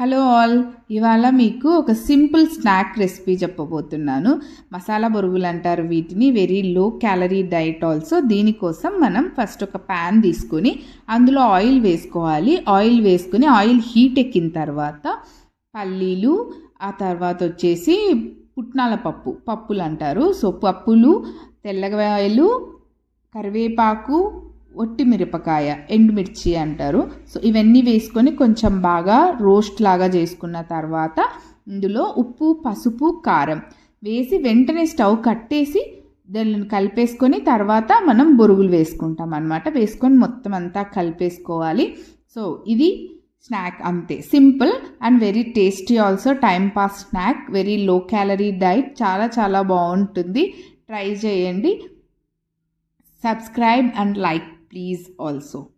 Hello all. ఇవాళ మీకు ఒక సింపుల్ స్నాక్ రెసిపీ చెప్పబోతున్నాను. మసాలా బొరుగులు అంటారు వీటిని. Very low calorie diet also దీనికోసం మనం ఫస్ట్ ఒక ప్యాన్ తీసుకొని అందులో ఆయిల్ వేసుకోవాలి. ఆయిల్ వేసుకొని ఆయిల్ హీట్ ఎక్కిన తర్వాత పల్లీలు ఆ తర్వాత వచ్చేసి పుట్నాల పప్పు. పప్పులు అంటారు. సో పప్పులు తెల్లగాయలు కరివేపాకు ఒట్టి మిరపకాయ ఎండుమిర్చి అంటారు. సో ఇవన్నీ వేసుకొని కొంచెం బాగా రోస్ట్ లాగా చేసుకున్న తర్వాత ఇందులో ఉప్పు పసుపు కారం వేసి వెంటనే స్టవ్ కట్టేసి దాన్ని కలిపేసుకొని తర్వాత మనం బొరుగులు వేసుకుంటాం అనమాట వేసుకొని మొత్తం అంతా కలిపేసుకోవాలి. సో ఇది స్నాక్ అంతే. Simple and very tasty also time pass snack. Very low calorie diet. చాలా చాలా బాగుంటుంది. ట్రై చేయండి. Subscribe and like please also.